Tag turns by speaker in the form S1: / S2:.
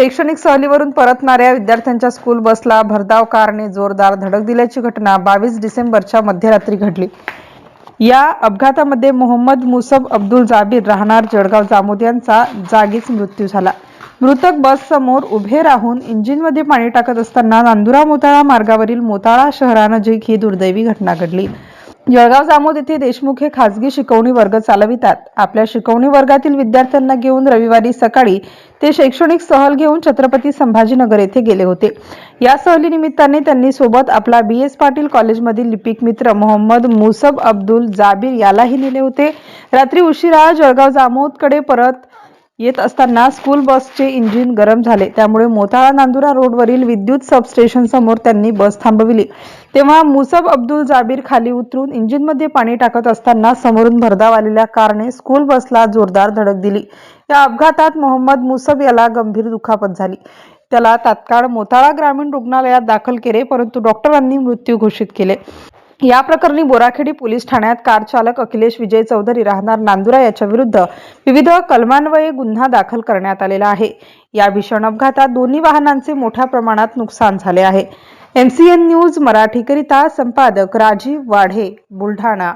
S1: शैक्षणिक सहलीवरून परतणाऱ्या विद्यार्थ्यांच्या स्कूल बसला भरधाव कारने जोरदार धडक दिल्याची घटना बावीस डिसेंबरच्या मध्यरात्री घडली. या अपघातामध्ये मोहम्मद मुसब अब्दुल जाबीर राहणार जळगाव जामोद यांचा जागीच मृत्यू झाला. मृतक बस समोर उभे राहून इंजिनमध्ये पाणी टाकत असताना नांदुरा मोताळा मार्गावरील मोताळा शहरानजीक ही दुर्दैवी घटना घडली. जळगाव जामोद येथे देशमुख हे खासगी शिकवणी वर्ग चालवितात. आपल्या शिकवणी वर्गातील विद्यार्थ्यांना घेऊन रविवारी सकाळी ते शैक्षणिक सहल घेऊन छत्रपती संभाजीनगर येथे गेले होते. या सहलीनिमित्ताने त्यांनी सोबत आपला बी. एस. पाटील कॉलेजमधील लिपिक मित्र मोहम्मद मुसब अब्दुल जाबीर यालाही नेले होते. रात्री उशिरा जळगाव जामोदकडे परत येत असताना स्कूल बसचे इंजिन गरम झाले. त्यामुळे मोताळा नांदुरा रोडवरील विद्युत सबस्टेशन समोर त्यांनी बस थांबविली. तेव्हा मुसब अब्दुल जाबीर खाली उतरून इंजिनमध्ये पाणी टाकत असताना समोरून भरधाव आलेल्या कारने स्कूल बसला जोरदार धडक दिली. या अपघातात मोहम्मद मुसब याला गंभीर दुखापत झाली. त्याला तात्काळ मोताळा ग्रामीण रुग्णालयात दाखल केले परंतु डॉक्टरांनी मृत्यू घोषित केले. या प्रकरणी बोराखेडी पोलीस ठाण्यात कार चालक अखिलेश विजय चौधरी राहणार नांदुरा याच्या विरुद्ध विविध कलमान्वये गुन्हा दाखल करण्यात आलेला आहे. या भीषण अपघातात दोन्ही वाहनांचे मोठ्या प्रमाणात नुकसान झाले आहे. एमसीएन न्यूज मराठीकरिता संपादक राजीव वाढे बुलढाणा.